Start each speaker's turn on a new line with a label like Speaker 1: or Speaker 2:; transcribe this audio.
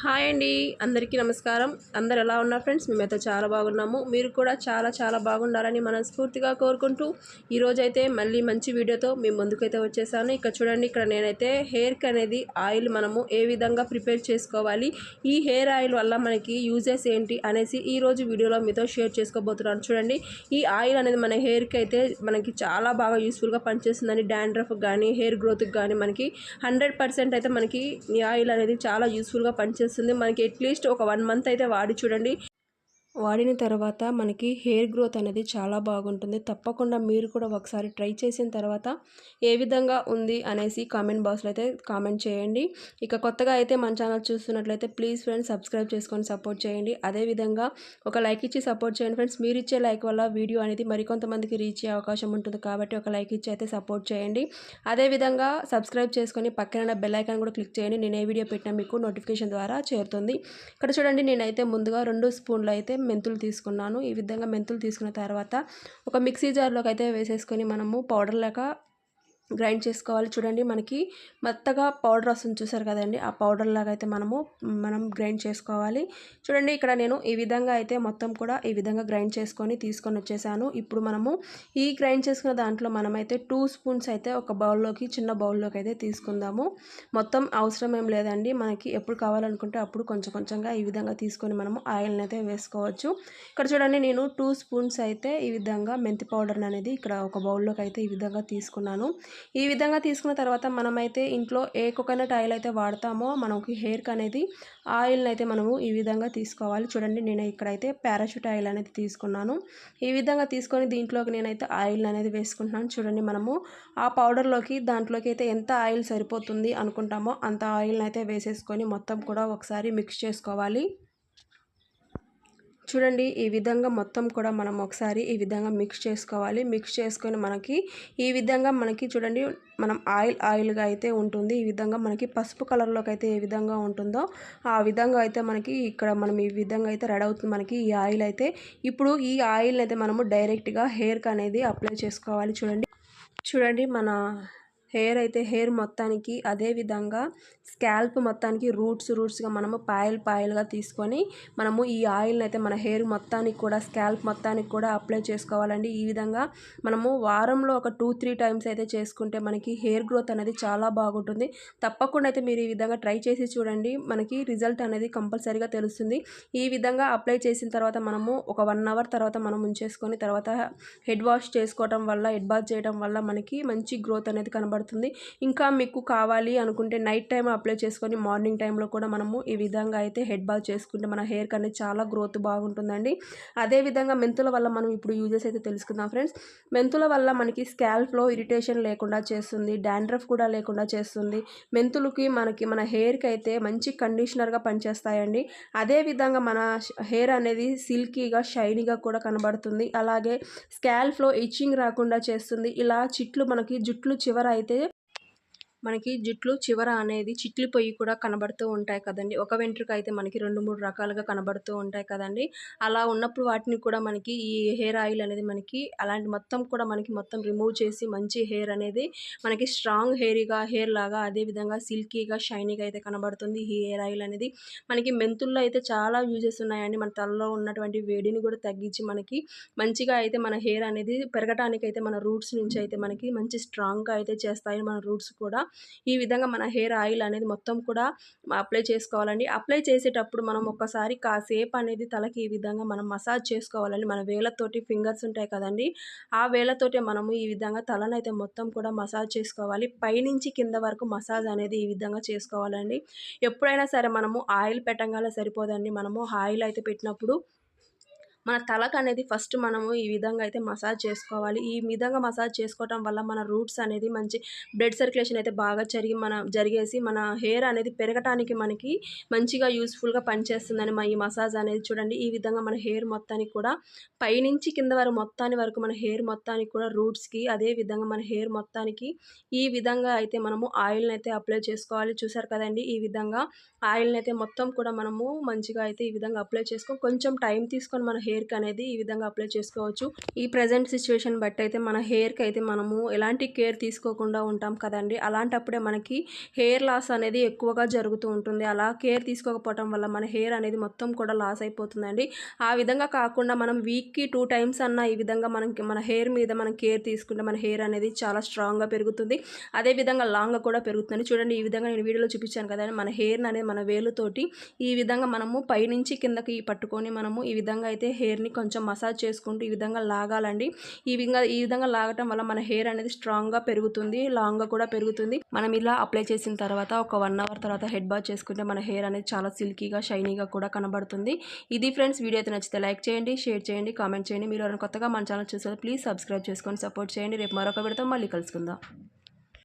Speaker 1: Hi అండి. అందరికీ నమస్కారం. అందరు ఎలా ఉన్నారు ఫ్రెండ్స్? మేమైతే చాలా బాగున్నాము. మీరు కూడా చాలా చాలా బాగుండాలని మనస్ఫూర్తిగా కోరుకుంటూ ఈరోజైతే మళ్ళీ మంచి వీడియోతో మీ ముందుకైతే వచ్చేసాను. ఇక్కడ చూడండి ఇక్కడ నేనైతే హెయిర్కి అనేది ఆయిల్ మనము ఏ విధంగా ప్రిపేర్ చేసుకోవాలి ఈ హెయిర్ ఆయిల్ వల్ల మనకి యూజెస్ ఏంటి అనేసి ఈ రోజు వీడియోలో మీతో షేర్ చేసుకోబోతున్నాను. చూడండి ఈ ఆయిల్ అనేది మన హెయిర్కి అయితే మనకి చాలా బాగా యూస్ఫుల్గా పనిచేస్తుందని డాండ్రఫ్ కానీ హెయిర్ గ్రోత్కి కానీ మనకి హండ్రెడ్ పర్సెంట్ అయితే మనకి ఈ ఆయిల్ అనేది చాలా యూస్ఫుల్గా పనిచేస్తుంది. మనకి అట్లీస్ట్ ఒక వన్ మంత్ అయితే వాడి చూడండి. వాడిన తర్వాత మనకి హెయిర్ గ్రోత్ అనేది చాలా బాగుంటుంది. తప్పకుండా మీరు కూడా ఒకసారి ట్రై చేసిన తర్వాత ఏ విధంగా ఉంది అనేసి కామెంట్ బాక్స్లో అయితే కామెంట్ చేయండి. ఇక కొత్తగా అయితే మన ఛానల్ చూస్తున్నట్లయితే ప్లీజ్ ఫ్రెండ్స్ సబ్స్క్రైబ్ చేసుకొని సపోర్ట్ చేయండి. అదేవిధంగా ఒక లైక్ ఇచ్చి సపోర్ట్ చేయండి ఫ్రెండ్స్. మీరు ఇచ్చే లైక్ వల్ల వీడియో అనేది మరికొంతమందికి రీచ్ అయ్యే అవకాశం ఉంటుంది కాబట్టి ఒక లైక్ ఇచ్చి అయితే సపోర్ట్ చేయండి. అదేవిధంగా సబ్స్క్రైబ్ చేసుకొని పక్కన బెల్ ఐకాన్ కూడా క్లిక్ చేయండి. నేను ఏ వీడియో పెట్టినా మీకు నోటిఫికేషన్ ద్వారా చేరుతుంది. ఇక్కడ చూడండి నేనైతే ముందుగా రెండు స్పూన్లు అయితే మెంతులు తీసుకున్నాను. ఈ విధంగా మెంతులు తీసుకున్న తర్వాత ఒక మిక్సీ జార్లోకి అయితే వేసేసుకొని మనము పౌడర్ లాగా గ్రైండ్ చేసుకోవాలి. చూడండి మనకి మెత్తగా పౌడర్ వస్తుంది చూసారు కదండి. ఆ పౌడర్ లాగా అయితే మనము మనం గ్రైండ్ చేసుకోవాలి. చూడండి ఇక్కడ నేను ఈ విధంగా అయితే మొత్తం కూడా ఈ విధంగా గ్రైండ్ చేసుకొని తీసుకొని వచ్చేసాను. ఇప్పుడు మనము ఈ గ్రైండ్ చేసుకున్న దాంట్లో మనమైతే టూ స్పూన్స్ అయితే ఒక బౌల్లోకి చిన్న బౌల్లోకి అయితే తీసుకుందాము. మొత్తం అవసరం ఏం లేదండి. మనకి ఎప్పుడు కావాలనుకుంటే అప్పుడు కొంచెం కొంచెంగా ఈ విధంగా తీసుకొని మనము ఆయిల్ని అయితే వేసుకోవచ్చు. ఇక్కడ చూడండి నేను టూ స్పూన్స్ అయితే ఈ విధంగా మెంతి పౌడర్ అనేది ఇక్కడ ఒక బౌల్లోకి అయితే ఈ విధంగా తీసుకున్నాను. ఈ విధంగా తీసుకున్న తర్వాత మనమైతే ఇంట్లో ఏ కోకోనట్ ఆయిల్ అయితే వాడతామో మనకి హెయిర్కి అనేది ఆయిల్ని అయితే మనము ఈ విధంగా తీసుకోవాలి. చూడండి నేను ఇక్కడైతే పారాషూట్ ఆయిల్ అనేది తీసుకున్నాను. ఈ విధంగా తీసుకొని దీంట్లోకి నేనైతే ఆయిల్ అనేది వేసుకుంటున్నాను. చూడండి మనము ఆ పౌడర్లోకి దాంట్లోకి అయితే ఎంత ఆయిల్ సరిపోతుంది అనుకుంటామో అంత ఆయిల్ని అయితే వేసేసుకొని మొత్తం కూడా ఒకసారి మిక్స్ చేసుకోవాలి. చూడండి ఈ విధంగా మొత్తం కూడా మనం ఒకసారి ఈ విధంగా మిక్స్ చేసుకోవాలి. మిక్స్ చేసుకొని మనకి ఈ విధంగా మనకి చూడండి మనం ఆయిల్ ఆయిల్గా అయితే ఉంటుంది. ఈ విధంగా మనకి పసుపు కలర్లోకి అయితే ఏ విధంగా ఉంటుందో ఆ విధంగా అయితే మనకి ఇక్కడ మనం ఈ విధంగా అయితే రెడీ అవుతుంది. మనకి ఈ ఆయిల్ అయితే ఇప్పుడు ఈ ఆయిల్ అయితే మనము డైరెక్ట్గా హెయిర్కి అనేది అప్లై చేసుకోవాలి. చూడండి చూడండి మన హెయిర్ అయితే హెయిర్ మొత్తానికి అదే విధంగా స్కాల్ప్ మొత్తానికి రూట్స్ రూట్స్గా మనము పాయల్ పాయల్గా తీసుకొని మనము ఈ ఆయిల్ని అయితే మన హెయిర్ మొత్తానికి కూడా స్కాల్ప్ మొత్తానికి కూడా అప్లై చేసుకోవాలండి. ఈ విధంగా మనము వారంలో ఒక టూ త్రీ టైమ్స్ అయితే చేసుకుంటే మనకి హెయిర్ గ్రోత్ అనేది చాలా బాగుంటుంది. తప్పకుండా అయితే మీరు ఈ విధంగా ట్రై చేసి చూడండి. మనకి రిజల్ట్ అనేది కంపల్సరీగా తెలుస్తుంది. ఈ విధంగా అప్లై చేసిన తర్వాత మనము ఒక వన్ అవర్ తర్వాత మనం ఉంచేసుకొని తర్వాత హెడ్ వాష్ చేసుకోవటం వల్ల హెడ్ బాత్ చేయడం వల్ల మనకి మంచి గ్రోత్ అనేది కనబడుతుంది. ఇంకా మీకు కావాలి అనుకుంటే నైట్ టైం అప్లై చేసుకొని మార్నింగ్ టైంలో కూడా మనము ఈ విధంగా అయితే హెడ్ బాత్ చేసుకుంటే మన హెయిర్ అనేది చాలా గ్రోత్ బాగుంటుందండి. అదేవిధంగా మెంతుల వల్ల మనం ఇప్పుడు యూజెస్ అయితే తెలుసుకుందాం ఫ్రెండ్స్. మెంతుల వల్ల మనకి స్కాల్ఫ్లో ఇరిటేషన్ లేకుండా చేస్తుంది. డాండ్రఫ్ కూడా లేకుండా చేస్తుంది. మెంతులకి మనకి మన హెయిర్కి అయితే మంచి కండిషనర్గా పనిచేస్తాయండి. అదేవిధంగా మన హెయిర్ అనేది సిల్కీగా షైనీగా కూడా కనబడుతుంది. అలాగే స్కాల్ఫ్లో ఇచ్చింగ్ రాకుండా చేస్తుంది. ఇలా చిట్లు మనకి జుట్లు చివర అయితే ederim. మనకి జుట్లు చివర అనేది చిట్లిపోయి కూడా కనబడుతూ ఉంటాయి కదండి. ఒక వెంట్రుక అయితే మనకి రెండు మూడు రకాలుగా కనబడుతూ ఉంటాయి కదండి. అలా ఉన్నప్పుడు వాటిని కూడా మనకి ఈ హెయిర్ ఆయిల్ అనేది మనకి అలాంటి మొత్తం కూడా మనకి మొత్తం రిమూవ్ చేసి మంచి హెయిర్ అనేది మనకి స్ట్రాంగ్ హెయిర్గా హెయిర్ లాగా అదేవిధంగా సిల్కీగా షైనీగా అయితే కనబడుతుంది ఈ హెయిర్ ఆయిల్ అనేది. మనకి మెంతుల్లో అయితే చాలా యూజెస్ ఉన్నాయండి. మన తలలో ఉన్నటువంటి వేడిని కూడా తగ్గించి మనకి మంచిగా అయితే మన హెయిర్ అనేది పెరగటానికి అయితే మన రూట్స్ నుంచి అయితే మనకి మంచి స్ట్రాంగ్గా అయితే చేస్తాయి మన రూట్స్ కూడా ఈ విధంగా మన హెయిర్ ఆయిల్ అనేది మొత్తం కూడా అప్లై చేసుకోవాలండి. అప్లై చేసేటప్పుడు మనం ఒక్కసారి కాసేపు అనేది తలకి ఈ విధంగా మనం మసాజ్ చేసుకోవాలండి. మన వేలతోటి ఫింగర్స్ ఉంటాయి కదండి. ఆ వేలతోటి మనము ఈ విధంగా తలనైతే మొత్తం కూడా మసాజ్ చేసుకోవాలి. పైనుంచి కింద వరకు మసాజ్ అనేది ఈ విధంగా చేసుకోవాలండి. ఎప్పుడైనా సరే మనము ఆయిల్ పెట్టంగానే సరిపోదండి. మనము ఆయిల్ అయితే పెట్టినప్పుడు మన తలకు అనేది ఫస్ట్ మనము ఈ విధంగా అయితే మసాజ్ చేసుకోవాలి. ఈ విధంగా మసాజ్ చేసుకోవటం వల్ల మన రూట్స్ అనేది మంచి బ్లడ్ సర్క్యులేషన్ అయితే బాగా జరిగి మన జరిగేసి మన హెయిర్ అనేది పెరగటానికి మనకి మంచిగా యూస్ఫుల్గా పనిచేస్తుందని మా ఈ మసాజ్ అనేది చూడండి. ఈ విధంగా మన హెయిర్ మొత్తానికి కూడా పైనుంచి కింద వరకు మొత్తాన్ని వరకు మన హెయిర్ మొత్తానికి కూడా రూట్స్కి అదే విధంగా మన హెయిర్ మొత్తానికి ఈ విధంగా అయితే మనము ఆయిల్ని అయితే అప్లై చేసుకోవాలి. చూసారు కదండి? ఈ విధంగా ఆయిల్ని అయితే మొత్తం కూడా మనము మంచిగా అయితే ఈ విధంగా అప్లై చేసుకొని కొంచెం టైం తీసుకొని మన హెయిర్ హెయిర్కి అనేది ఈ విధంగా అప్లై చేసుకోవచ్చు. ఈ ప్రజెంట్ సిచ్యువేషన్ బట్టి అయితే మన హెయిర్కి అయితే మనము ఎలాంటి కేర్ తీసుకోకుండా ఉంటాం కదండి. అలాంటప్పుడే మనకి హెయిర్ లాస్ అనేది ఎక్కువగా జరుగుతూ ఉంటుంది. అలా కేర్ తీసుకోకపోవటం వల్ల మన హెయిర్ అనేది మొత్తం కూడా లాస్ అయిపోతుందండి. ఆ విధంగా కాకుండా మనం వీక్కి టూ టైమ్స్ అన్న ఈ విధంగా మనకి మన హెయిర్ మీద మనం కేర్ తీసుకుంటే మన హెయిర్ అనేది చాలా స్ట్రాంగ్గా పెరుగుతుంది. అదేవిధంగా లాంగ్గా కూడా పెరుగుతుంది చూడండి ఈ విధంగా నేను వీడియోలో చూపించాను కదండి. మన హెయిర్ అనేది మన వేలుతోటి ఈ విధంగా మనము పైనుంచి కిందకి పట్టుకొని మనము ఈ విధంగా అయితే హెయిర్ని కొంచెం మసాజ్ చేసుకుంటూ ఈ విధంగా లాగాలండి. ఈ విధంగా ఈ విధంగా లాగటం వల్ల మన హెయిర్ అనేది స్ట్రాంగ్గా పెరుగుతుంది లాంగ్గా కూడా పెరుగుతుంది. మనం ఇలా అప్లై చేసిన తర్వాత ఒక వన్ అవర్ తర్వాత హెడ్ బాత్ చేసుకుంటే మన హెయిర్ అనేది చాలా సిల్కీగా షైనీగా కూడా కనబడుతుంది. ఇది ఫ్రెండ్స్ వీడియో అయితే నచ్చితే లైక్ చేయండి షేర్ చేయండి కామెంట్ చేయండి. మీరు ఎవరైనా కొత్తగా మన ఛానల్ చూస్తే ప్లీజ్ సబ్స్క్రైబ్ చేసుకొని సపోర్ట్ చేయండి. రేపు మరొక విడత మళ్ళీ కలుసుకుందాం.